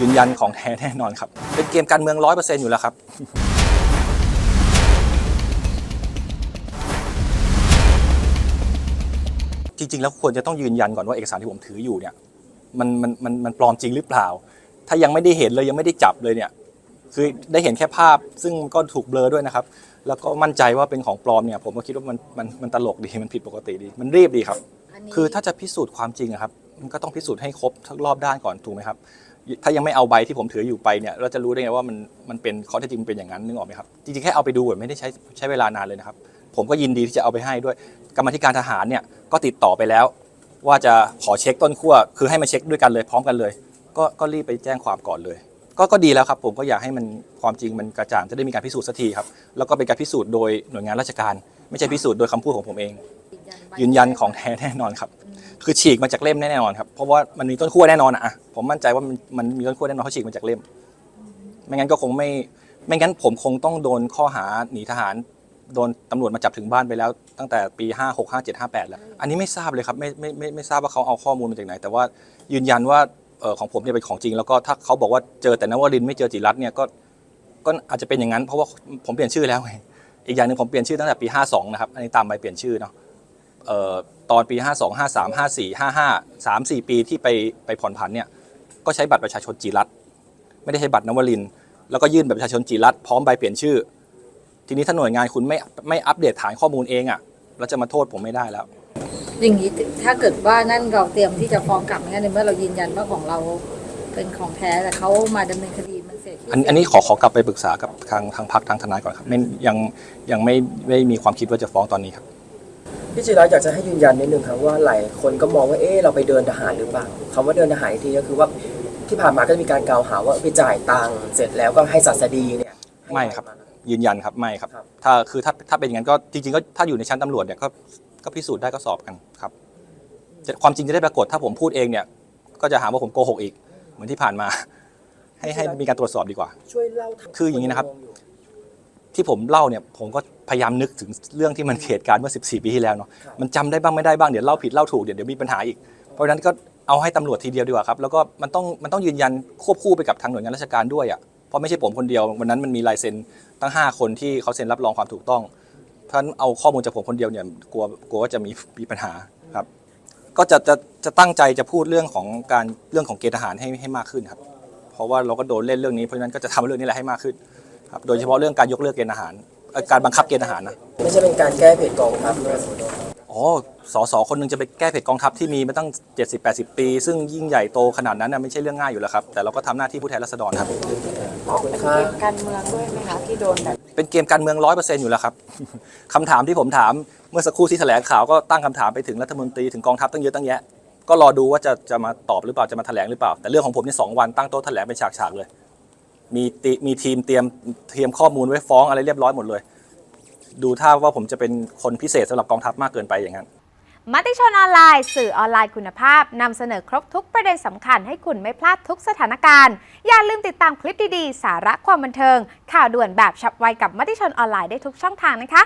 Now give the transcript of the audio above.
ยืนยันของแท้แน่นอนครับ เป็นเกมการเมืองร้อยเปอร์เซ็นต์อยู่แล้วครับ จริง ๆ แล้วควรจะต้องยืนยันก่อนว่าเอกสารที่ผมถืออยู่เนี่ยมันมันมันมันปลอมจริงหรือเปล่า ถ้ายังไม่ได้เห็นเลยยังไม่ได้จับเลยเนี่ยคือได้เห็นแค่ภาพซึ่งก็ถูกเบลอด้วยนะครับ แล้วก็มั่นใจว่าเป็นของปลอมเนี่ย ผมก็คิดว่ามันมันมันตลกดีมันผิดปกติดี มันรีบดีครับอันนี้คือถ้าจะพิสูจน์ความจริงอะครับ มันก็ต้องพิสูจน์ให้ครบทั้งรอบด้านก่อนถูกไหมครับ ถ้ายังไม่เอาใบที่ผมถืออยู่ไปเนี่ยเราจะรู้ได้ไงว่ามันมันเป็นข้อเท็จจริงมันเป็นอย่างนั้นนึกออกไหมครับจริงๆแค่เอาไปดูอะไม่ได้ใช้ใช้เวลานานเลยนะครับ ผมก็ยินดีที่จะเอาไปให้ด้วย กรรมาธิการทหารเนี่ยก็ติดต่อไปแล้ว ว่าจะขอเช็คต้นขั้วคือให้มาเช็คด้วยกันเลยพร้อมกันเลย ก็ก็รีบไปแจ้งความก่อนเลย ก็ก็ดีแล้วครับ ผมก็อยากให้มันความจริงมันกระจ่างจะได้มีการพิสูจน์สักทีครับแล้วก็เป็นการพิสูจน์โดยหน่วยงานราชการ ไม่ใช่พิสูจน์โดยคำพูดของผมเอง ยืนยันของแท้แน่นอนครับ คือฉีกมาจากเล่มแน่นอนครับเพราะว่ามันมีต้นขั้วแน่นอนอะอะผมมั่นใจว่ามันมันมีต้นขั้วแน่นอนเขาฉีกมาจากเล่ม ไม่งั้นก็คงไม่ไม่งั้นผมคงต้องโดนข้อหาหนีทหารโดนตำรวจมาจับถึงบ้านไปแล้ว ตั้งแต่ปี 5 6 5 7 5 8 แล้ว อันนี้ไม่ทราบเลยครับไม่ไม่ไม่ไม่ทราบว่าเขาเอาข้อมูลมาจากไหน แต่ว่ายืนยันว่าของผมเนี่ยเป็นของจริง แล้วก็ถ้าเขาบอกว่าเจอแต่นวรินไม่เจอจิรัตเนี่ยก็ก็อาจจะเป็นอย่างนั้นเพราะว่าผมเปลี่ยนชื่อแล้วไงอีกอย่างหนึ่งผมเปลี่ยนชื่อตั้งแต่ปี 52 นะครับ อันนี้ตามใบเปลี่ยนชื่อเนาะ ตอนปี 52 53 54 55 3 4 ปีที่ไปไปผ่อนผันเนี่ยก็ใช้บัตรประชาชนจิรัตน์ไม่ได้ใช้บัตรนวลินทร์แล้วก็ยื่นบัตรประชาชนจิรัตน์พร้อมใบเปลี่ยนชื่อ ทีนี้ถ้าหน่วยงานคุณไม่ไม่อัปเดตฐานข้อมูลเองอะ่ะแล้วจะมาโทษผมไม่ได้แล้ว อย่างนี้ถ้าเกิดว่านั่นเราเตรียมที่จะฟ้องกลับงั้นในเมื่อเรายืนยันว่าของเราเป็นของแท้แต่เขามาดำเนินคดีมันเสียชีวิตอันอันนี้ขอขอกลับไปปรึกษากับทางทางพักทางทนายก่อนครับไม่ยังยังไม่ไม่มีความคิดว่าจะฟ้องตอนนี้ครับ พี่จิรัตน์อยากจะให้ยืนยันนิดนึงครับว่าหลายคนก็มองว่าเอ๊ะเราไปเดินทหารหรือเปล่าคำว่าเดินทหารอีกทีก็คือว่าที่ผ่านมาก็จะมีการกล่าวหาว่าไปจ่ายตังค์เสร็จแล้วก็ให้ศาสดีเนี่ยให้ไม่ครับายืนยันครับไม่ครับ ครับ ถ้าคือถ้าถ้าเป็นอย่างนั้นก็จริงๆก็ถ้าอยู่ในชั้นตำรวจเนี่ยก็ก็พิสูจน์ได้ก็สอบกันครับจะความจริงจะได้ปรากฏถ้าผมพูดเองเนี่ย ก็จะหาว่าผมโกหกอีก เหมือนที่ผ่านมา ให้ให้มีการตรวจสอบดีกว่า ช่วยเล่าทั้คืออย่างนี้นะครับ ที่ผมเล่าเนี่ยผมก็พยายามนึกถึงเรื่องที่มันเหตุการณ์เมื่อ 14 ปีที่แล้วเนาะมันจำได้บ้างไม่ได้บ้างเดี๋ยวเล่าผิดเล่าถูกเดี๋ยวเดี๋ยวมีปัญหาอีก เพราะฉะนั้นก็เอาให้ตำรวจทีเดียวดีกว่าครับแล้วก็มันต้องมันต้องยืนยันควบคู่ไปกับทางหน่วยงานราชการด้วยอะเพราะไม่ใช่ผมคนเดียววันนั้นมันมีลายเซ็นตั้ง 5 คนที่เขาเซ็นรับรองความถูกต้องเพราะฉะนั้นเอาข้อมูลจากผมคนเดียวเนี่ยกลัวกลัวว่าจะมีมีปัญหาครับ ก็จะจะจะตั้งใจจะพูดเรื่องของการเรื่องของเกณฑ์ทหารให้ให้มากขึ้นครับ เพราะว่าเราก็โดนเล่นเรื่องนี้เพราะฉะนั้นก็จะทำเรื่องนี้แหละให้มากขึ้น ครับโดยเฉพาะเรื่องการยกเลิกเกณฑ์ทหารเอ่อการบังคับเกณฑ์ทหารนะ ไม่ใช่เป็นการแก้เพจกองทัพด้วย อ๋อสอสอคนหนึงจะไปแก้เผ็ดกองทัพที่มีมาตั้ง 70-80 ปี ซึ่งยิ่งใหญ่โตขนาดนั้นนะไม่ใช่เรื่องง่ายอยู่แล้วครับ แต่เราก็ทำหน้าที่ผู้แทนราษฎรครับ ขอบคุณเป็นครัเกบ มการเมืองด้วยไหมคะที่โดนแบบ เป็นเกมการเมืองร้อยเปอร์เซ็นต์อยู่แล้วครับ คำถามที่ผมถามเมื่อสักครู่ที่แถลงข่าวก็ตั้งคำถามไปถึงรัฐมนตรีถึงกองทัพตั้งเยอะตั้งแยะ ก็รอดูว่าจะจะมาตอบหรือเปล่าจะมาแถลงหรือเปล่า แต่เรื่องของผมนี่สองวันตั้งโต๊ะแถลงเป็นฉากๆเลย มีติมีทีมเตรียมเตรียมข้อมูลไว้ฟ้องอะไรเรียบร้อยหมดเลย ดูท่าว่าผมจะเป็นคนพิเศษสำหรับกองทัพมากเกินไปอย่างนั้นมติชนออนไลน์ สื่อออนไลน์คุณภาพนำเสนอครบทุกประเด็นสำคัญให้คุณไม่พลาดทุกสถานการณ์ อย่าลืมติดตามคลิปดีๆ สาระความบันเทิง ข่าวด่วนแบบฉับไวกับมติชนออนไลน์ได้ทุกช่องทางนะคะ